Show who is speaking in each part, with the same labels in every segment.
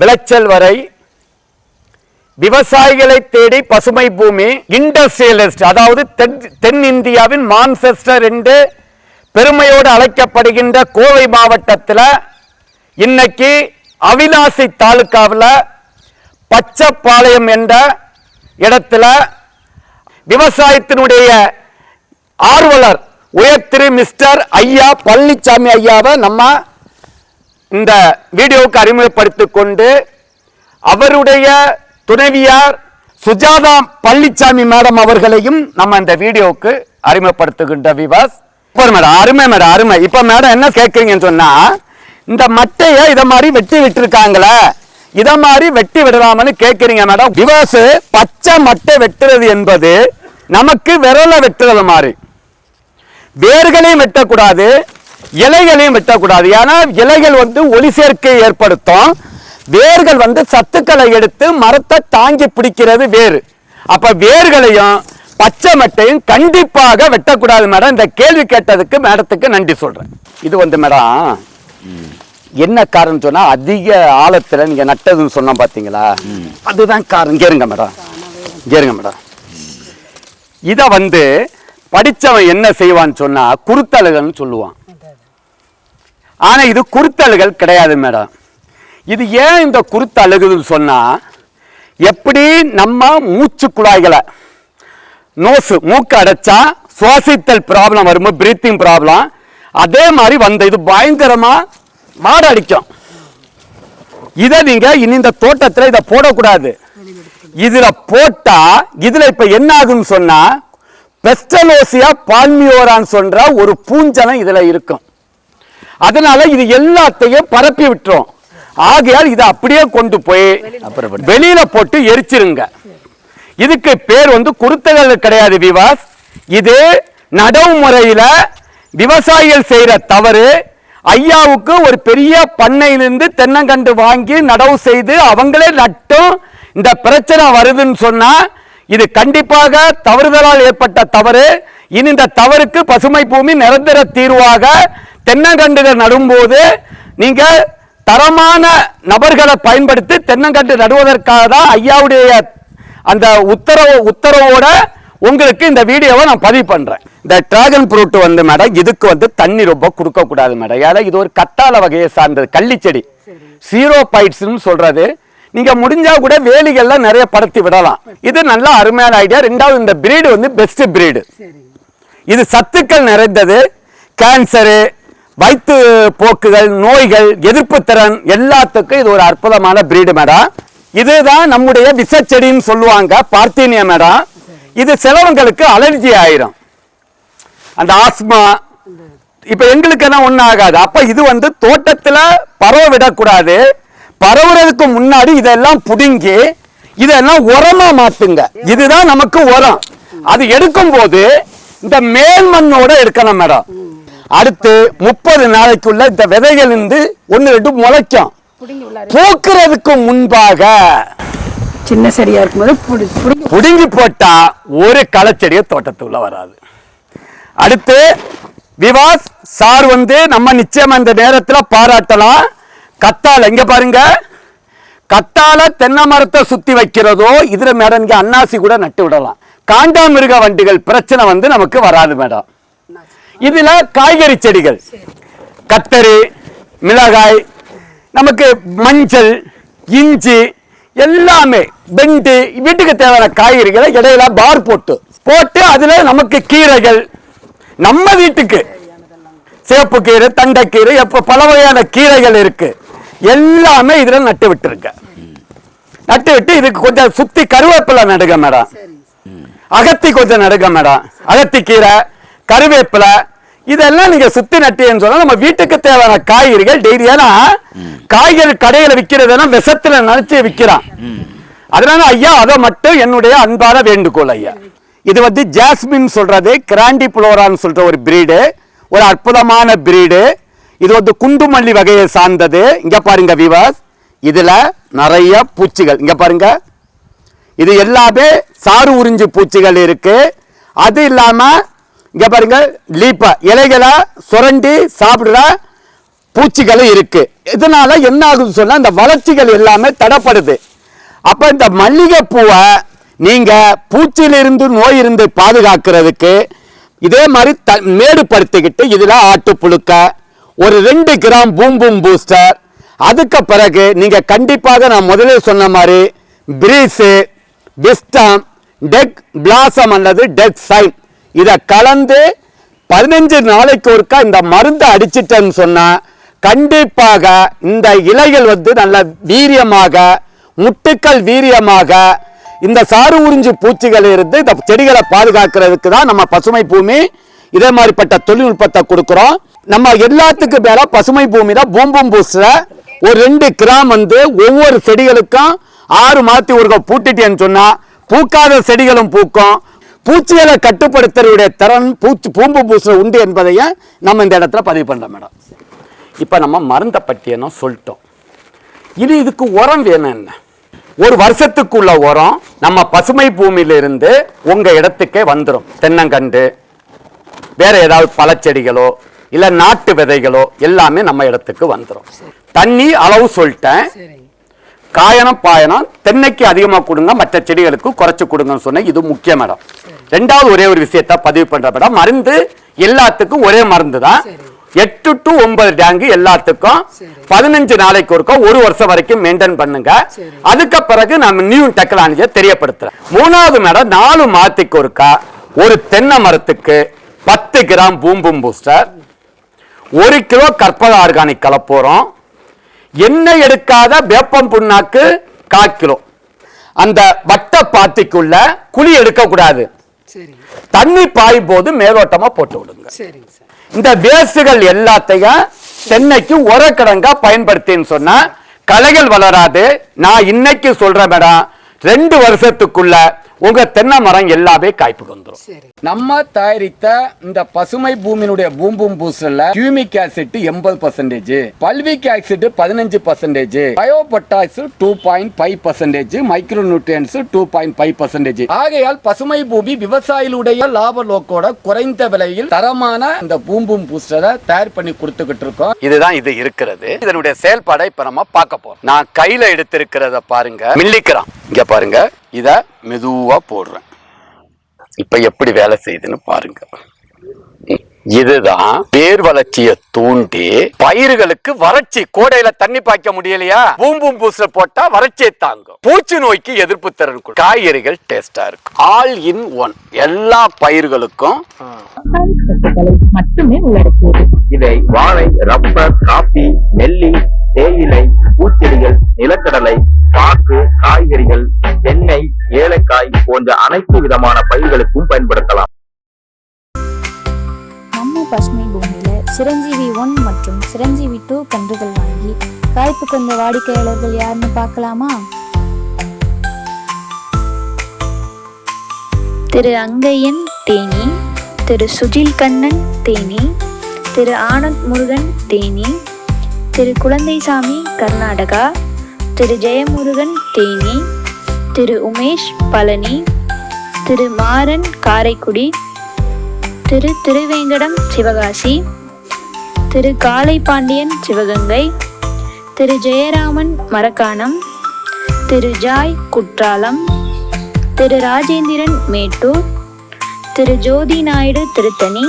Speaker 1: விளைச்சல் வரை விவசாயிகளை தேடி பசுமை பூமி இண்டஸ்ட்ரியலிஸ்ட் அதாவது தென் தென்னிந்தியாவின் மான்செஸ்டர் என்று பெருமையோடு அழைக்கப்படுகின்ற கோவை மாவட்டத்தில் இன்னைக்கு அவிநாசி தாலுகாவில் பச்சைப்பாளையம் என்ற இடத்துல விவசாயத்தினுடைய ஆர்வலர் உயர்திரு மிஸ்டர் ஐயா பழனிசாமி ஐயாவை நம்ம இந்த வீடியோவுக்கு அறிமுகப்படுத்திக் கொண்டு அவருடைய துணைவியார் சுஜாதா பழனிசாமி மேடம் அவர்களையும் நம்ம இந்த வீடியோவுக்கு அறிமுகப்படுத்துகின்ற விவாஸ். சூப்பர் மேடம் அருமை மேடம் அருமை. இப்ப மேடம் என்ன கேட்குறீங்கன்னு சொன்னா இந்த மட்டையை இதை மாதிரி வெட்டி விட்டுருக்காங்களே இதை மாதிரி வெட்டி விடலாமனு கேட்குறீங்க மேடம். விவாஸ் பச்சை மட்டை வெட்டுறது என்பது நமக்கு விரல வெட்டுறது மாதிரி. வேர்களையும் வெட்டக்கூடாது இலைகளையும் வெட்டக்கூடாது. ஏன்னா இலைகள் வந்து ஒளி சேர்க்கை ஏற்படுத்தும். வேர்கள் வந்து சத்துக்களை எடுத்து மரத்தை தாங்கி பிடிக்கிறது வேர் அப்ப வேர்களையும் பச்சை மட்டையும் கண்டிப்பாக வெட்டக்கூடாது மேடம். இந்த கேள்வி கேட்டதுக்கு மேடத்துக்கு நன்றி சொல்றேன். இது வந்து மேடம் என்ன காரணம் சொன்னா அதிக ஆழத்துல நீங்க நட்டதுன்னு சொன்னோம் பாத்தீங்களா? அதுதான் காரணம். கேருங்க மேடம். கேருங்க மேடம். இத வந்து படிச்சவன் என்ன செய்வான்னு சொன்னா குருத்தழுகள்னு சொல்லுவான். ஆனால் இது குருத்தழுகல் கிடையாது மேடம். இது ஏன் இந்த குருத்தழுகுதுன்னு சொன்னால் எப்படி நம்ம மூச்சு குழாய்களை நோசு மூக்கு அடைச்சா சுவாசித்தல் ப்ராப்ளம் வரும்போது பிரீத்திங் ப்ராப்ளம் அதே மாதிரி வந்த இது பயங்கரமாக மாடு அடிக்கும். இதை நீங்கள் இனி இந்த தோட்டத்தில் இதை போடக்கூடாது. இதில் போட்டால் இதில் இப்போ என்ன ஆகுன்னு சொன்னால் பெஸ்டலோசியா பால்மியோரான்னு சொல்கிற ஒரு பூஞ்சனம் இதில் இருக்கும். அதனால இது எல்லாத்தையும் பரப்பி விட்டுரும். ஆகையால் இதை அப்படியே கொண்டு போய். வெளியில போட்டு எரிச்சிருங்க. இதுக்கு பேர் வந்து குருத்தகள் கிடையாது விவாஸ். இது நடவு முறையில விவசாயிகள் செய்யற தவறு. ஐயாவுக்கு ஒரு பெரிய பண்ணையிலிருந்து தென்னங்கண்டு வாங்கி நடவு செய்து அவங்களே நட்டும் இந்த பிரச்சனை வருதுன்னு சொன்னா இது கண்டிப்பாக தவறுதலால் ஏற்பட்ட தவறு. இனி இந்த தவறுக்கு பசுமை பூமி நிரந்தர தீர்வாக தென்னங்கண்டுகள் நடும்போது நீங்க தரமான நபர்களை பயன்படுத்தி தென்னங்கன்று நடுவதற்காக தான் ஐயாவுடைய அந்த உத்தரவு உத்தரவோட உங்களுக்கு இந்த வீடியோவை நான் பதிவு பண்றேன். இந்த டிராகன் ஃப்ரூட் வந்து மேடம் இதுக்கு வந்து தண்ணி ரொம்ப கொடுக்க கூடாது மேடம் ஏன்னா இது ஒரு கத்தாழ வகையை சார்ந்தது. கள்ளிச்செடி. சீரோ பைட்ஸ்னு சொல்றது. நீங்க முடிஞ்சா கூட வேலிகள்ல நிறைய படுத்தி விடலாம். இது நல்ல அருமையான ஐடியா ரெண்டாவது இந்த பிரீடு வந்து பெஸ்ட் பிரீடு இது சத்துக்கள் நிறைந்தது. கேன்சரு வயிற்று போக்குகள் நோய்கள் எதிர்ப்பு திறன் எல்லாத்துக்கும் இது ஒரு அற்புதமான பிரீடு மேடம் இதுதான் நம்முடைய விசச்செடின்னு சொல்லுவாங்க பார்த்தீனிய மேடம் இது சிலவங்களுக்கு அலர்ஜி ஆயிரும். அந்த ஆஸ்மா இப்ப எங்களுக்கு என்ன ஆகாது. அப்ப இது வந்து தோட்டத்துல பரவ விடக்கூடாது. பரவுறதுக்கு முன்னாடி இதெல்லாம் புடுங்கி இதெல்லாம் உரமா மாத்துங்க. இதுதான் நமக்கு உரம். அது எடுக்கும் போது இந்த மேல் மண்ணோட எடுக்கணும் மேடம். அடுத்து முப்பது நாளைக்குள்ள இந்த விதைகள் இருந்து ஒன்னு ரெண்டு முளைக்கும். பூக்குறதுக்கு முன்பாக
Speaker 2: சின்ன செடியா இருக்கும்போது புடி புடிங்கி
Speaker 1: போட்டா ஒரு களச்செடியை தோட்டத்துக்குள்ள வராது. அடுத்து விவாஸ் சார் வந்து நம்ம நிச்சயம் அந்த நேரத்துல பாராட்டலாம். கத்தால இங்க பாருங்க. கத்தால தென்னை மரத்தை சுத்தி வைக்கிறதோ இதுல மேடம் இங்க அன்னாசி கூட நட்டு விடலாம். காண்டாமிருக வண்டிகள் பிரச்சனை வந்து நமக்கு வராது மேடம். இதுல காய்கறி செடிகள். கத்தரி மிளகாய் நமக்கு மஞ்சள் இஞ்சி எல்லாமே பெண்டு வீட்டுக்கு தேவையான காய்கறிகளை இடையில பார் போட்டு போட்டு அதுல நமக்கு கீரைகள் நம்ம வீட்டுக்கு சிவப்பு கீரை தண்டைக்கீரை எப்ப பல வகையான கீரைகள் இருக்கு. எல்லாமே இதுல நட்டு விட்டுருங்க. நட்டு விட்டு இதுக்கு கொஞ்சம் சுத்தி கருவேப்பிலை நடுங்க மேடம். அகத்தி கொஞ்சம் நடுங்க மேடம் அகத்தி கீரை கருவேப்பிலை இதெல்லாம் நீங்க சுத்தி நட்டீங்கன்னு சொன்னா நம்ம வீட்டுக்கு தேவையான காய்கறிகள் டெய்லி ஏன்னா காய்கறி கடையில விற்கிறதெல்லாம் விஷத்துல நினைச்சு விற்கிறான் அதனால ஐயா அதை மட்டும் என்னுடைய அன்பான வேண்டுகோள் ஐயா. இது வந்து ஜாஸ்மின் சொல்றது கிராண்டி புளோரான்னு சொல்ற ஒரு பிரீடு ஒரு அற்புதமான பிரீடு இது வந்து குண்டுமல்லி வகையை சார்ந்தது. இங்க பாருங்க விவாஸ் இதுல நிறைய பூச்சிகள். இங்க பாருங்க. இது எல்லாமே சாறு உறிஞ்சு பூச்சிகள் இருக்கு. அது இல்லாமல் இங்க பாருங்க லீப்பா இலைகளை சுரண்டி சாப்பிடுற பூச்சிகளும் இருக்கு. இதனால என்ன ஆகுது சொன்னா இந்த வளர்ச்சிகள் எல்லாமே தடப்படுது. அப்ப இந்த மல்லிகை பூவை நீங்க பூச்சியிலிருந்து நோய் இருந்து பாதுகாக்கிறதுக்கு இதே மாதிரி த மேடுபடுத்திக்கிட்டு இதுல ஆட்டுப்புழுக்க ஒரு ரெண்டு கிராம் பூம் பூம் பூஸ்டர் அதுக்கு பிறகு நீங்க கண்டிப்பாக நான் முதலே சொன்ன மாதிரி பிரீஸு விஸ்டம் டெக் பிளாசம் அல்லது டெக் சைன். இதை கலந்து பதினஞ்சு நாளைக்கு ஒருக்கா இந்த மருந்து அடிச்சிட்டேன்னு சொன்னால் கண்டிப்பாக இந்த இலைகள் வந்து நல்ல வீரியமாக முட்டுக்கள் வீரியமாக இந்த சாறு உறிஞ்சு பூச்சிகள் இருந்து இந்த செடிகளை பாதுகாக்கிறதுக்கு தான் நம்ம பசுமை பூமி இதே மாதிரிப்பட்ட தொழில்நுட்பத்தை கொடுக்குறோம். நம்ம எல்லாத்துக்கும் மேலே பசுமை பூமியில பூம்பும் பூசுற ஒரு ரெண்டு கிராம் வந்து ஒவ்வொரு செடிகளுக்கும் ஆறு மாத்தி ஒருக்க பூட்டிட்டேன்னு சொன்னா பூக்காத செடிகளும் பூக்கும். பூச்சிகளை கட்டுப்படுத்துறதுடைய திறன் பூச்சி பூம்பு பூசுற உண்டு என்பதையும் நம்ம இந்த இடத்துல பதிவு பண்ணுறோம் மேடம். இப்போ நம்ம மருந்தை பட்டியனும் சொல்லிட்டோம். இது இதுக்கு உரம் வேணும் என்ன? ஒரு வருஷத்துக்குள்ள உரம் நம்ம பசுமை பூமியிலிருந்து உங்க இடத்துக்கே வந்துடும் தென்னங்கண்டு வேற ஏதாவது பழச்செடிகளோ இல்லை நாட்டு விதைகளோ எல்லாமே நம்ம இடத்துக்கு வந்துடும் தண்ணி அளவு சொல்லிட்டேன்.
Speaker 2: சரிங்க
Speaker 1: காயனம் பாயனம் தென்னைக்கு அதிகமா கொடுங்க மற்ற செடிகளுக்கு குறைச்சு கொடுங்கன்னு சொன்னேன். இது முக்கிய மேடம். ரெண்டாவது ஒரே ஒரு விஷயத்த பதிவு பண்ற மேடம். மருந்து எல்லாத்துக்கும் ஒரே மருந்து தான். எட்டு டு ஒன்பது டேங்கு எல்லாத்துக்கும். பதினஞ்சு நாளைக்கு ஒருக்கா ஒரு வருஷம் வரைக்கும் மெயின்டைன் பண்ணுங்க. அதுக்கு பிறகு நம்ம நியூ டெக்னாலஜியை தெரியப்படுத்துறேன். மூணாவது மேடம் நாலு மாதத்துக்கு ஒருக்கா ஒரு தென்னை மரத்துக்கு பத்து கிராம் பூம்பும் பூஸ்டர் ஒரு கிலோ கற்பக ஆர்கானிக் கலப்போறோம். எண்ணெய் எடுக்காத வேப்பம் புண்ணாக்கு கால் அந்த வட்ட பாத்திக்குள்ள குழி எடுக்க கூடாது.
Speaker 2: சரிங்க
Speaker 1: தண்ணி பாயும் போது மேலோட்டமா போட்டு விடுங்க.
Speaker 2: சரிங்க சார்.
Speaker 1: இந்த வேஸ்டுகள் எல்லாத்தையும் தென்னைக்கு உரக்கிடங்கா பயன்படுத்தின்னு சொன்னா களைகள் வளராது. நான் இன்னைக்கு சொல்றேன் மேடம் ரெண்டு வருஷத்துக்குள்ள உங்க தென்னை மரம் எல்லாமே காய்ப்புக்கு வந்துடும்
Speaker 2: சரி.
Speaker 1: நம்ம தயாரித்த இந்த பசுமை பூமியினுடைய பூம்பும் பூஸ்டர்ல கியூமிக் ஆசிட் எண்பது பர்சன்டேஜ் பல்விக் ஆசிட் பதினஞ்சு percentage bio potash two point five percentage micro nutrients two point five percentage ஆகையால் பசுமை பூமி விவசாயிகளுடைய லாப நோக்கோட குறைந்த விலையில் தரமான இந்த பூம்பும் பூஸ்டரை தயார் பண்ணி கொடுத்துக்கிட்டு இருக்கோம். இதுதான் இது இருக்கிறது. இதனுடைய செயல்பாடை இப்ப நம்ம பார்க்க போறோம். நான் கையில எடுத்திருக்கிறத பாருங்க. மில்லிக்கிறான் இங்க பாருங்க இத மெதுவா போடுறேன். இப்ப எப்படி வேலை செய்யுதுன்னு பாருங்க. ம். இதுதான் வேர் வளர்ச்சியை தூண்டி பயிர்களுக்கு வறட்சி கோடையில தண்ணி பாய்க்க முடியலையா? பூம்பும் பூசுல போட்டா வறட்சியை தாங்கும். பூச்சி நோய்க்கு எதிர்ப்பு திறன். காய்கறிகள் டேஸ்டா இருக்கும். ஆல் இன் ஒன் எல்லா பயிர்களுக்கும்
Speaker 3: மட்டுமே
Speaker 4: இதை வாழை ரப்பர் காபி நெல்லி தேயிலை பூச்செடிகள் நிலக்கடலை பாக்கு ஏலக்காய் போன்ற அனைத்து விதமான பயிர்களுக்கும் பயன்படுத்தலாம்.
Speaker 5: நம்ம பசுமை பூமியில சிரஞ்சீவி ஒன் மற்றும் சிரஞ்சீவி டூ கன்றுகள் வாங்கி காய்ப்பு கொண்ட வாடிக்கையாளர்கள் யாருன்னு பார்க்கலாமா? திரு அங்கையன் தேனி திரு சுஜில் கண்ணன் தேனி திரு ஆனந்த் முருகன் தேனி திரு குழந்தைசாமி கர்நாடகா திரு ஜெயமுருகன் தேனி திரு உமேஷ் பழனி திரு மாறன் காரைக்குடி திரு திருவேங்கடம் சிவகாசி திரு காளைபாண்டியன் சிவகங்கை திரு ஜெயராமன் மரக்காணம் திரு ஜாய் குற்றாலம் திரு ராஜேந்திரன் மேட்டூர் திரு ஜோதி நாயுடு திருத்தணி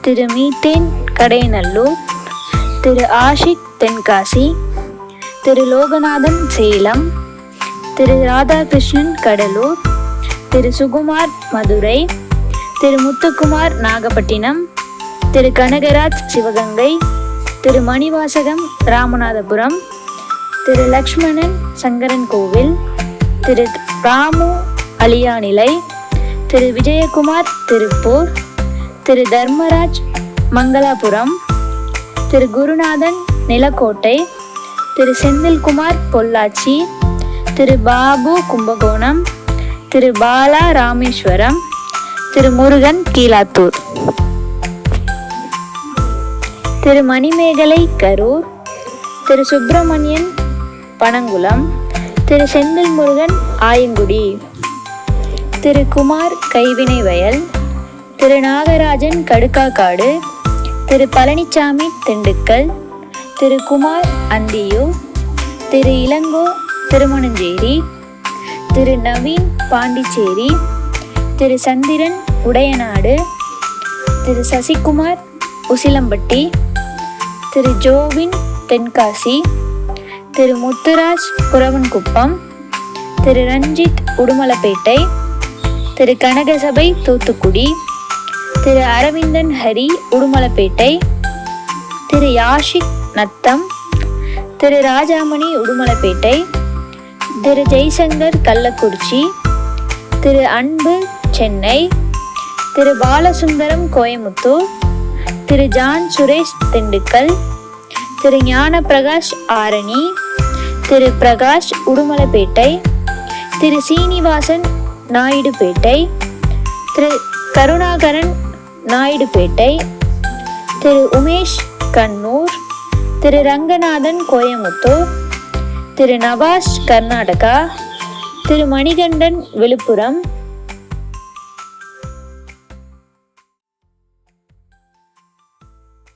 Speaker 5: திரு மீத்தேன் கடையநல்லூர் திரு ஆஷிக் தென்காசி திரு லோகநாதன் சேலம் திரு ராதாகிருஷ்ணன் கடலூர் திரு சுகுமார் மதுரை திரு முத்துக்குமார் நாகப்பட்டினம் திரு கனகராஜ் சிவகங்கை திரு மணிவாசகம் ராமநாதபுரம் திரு லக்ஷ்மணன் சங்கரன் கோவில் திரு ராமு அலியானிலை திரு விஜயகுமார் திருப்பூர் திரு தர்மராஜ் மங்களாபுரம் திரு குருநாதன் நிலக்கோட்டை திரு செந்தில்குமார் பொள்ளாச்சி திரு பாபு கும்பகோணம் திரு பாலா ராமேஸ்வரம் திரு முருகன் கீழாத்தூர். திரு மணிமேகலை கரூர் திரு சுப்பிரமணியன் பனங்குளம் திரு செந்தில் முருகன் ஆயங்குடி. திரு குமார் கைவினை வயல் திரு நாகராஜன் கடுக்காக்காடு திரு பழனிசாமி திண்டுக்கல் திரு குமார் அந்தியூர் திரு இளங்கோ திருமணஞ்சேரி திரு நவீன் பாண்டிச்சேரி திரு சந்திரன் உடையநாடு திரு சசிகுமார் உசிலம்பட்டி திரு ஜோவின் தென்காசி திரு முத்துராஜ் குரவன்குப்பம் திரு ரஞ்சித் உடுமலப்பேட்டை திரு கனகசபை தூத்துக்குடி திரு அரவிந்தன் ஹரி உடுமலப்பேட்டை திரு யாஷிக் நத்தம் திரு ராஜாமணி உடுமலப்பேட்டை திரு ஜெய்சங்கர் கள்ளக்குறிச்சி திரு அன்பு சென்னை திரு பாலசுந்தரம் கோயமுத்தூர் திரு ஜான் சுரேஷ் திண்டுக்கல் திரு ஞானப்பிரகாஷ் ஆரணி திரு பிரகாஷ் உடுமலைப்பேட்டை திரு சீனிவாசன் நாயுடுபேட்டை திரு கருணாகரன் நாயுடுபேட்டை திரு உமேஷ் கண்ணூர் திரு ரங்கநாதன் கோயமுத்தூர் திரு நவாஷ் கர்நாடகா திரு மணிகண்டன் விழுப்புரம்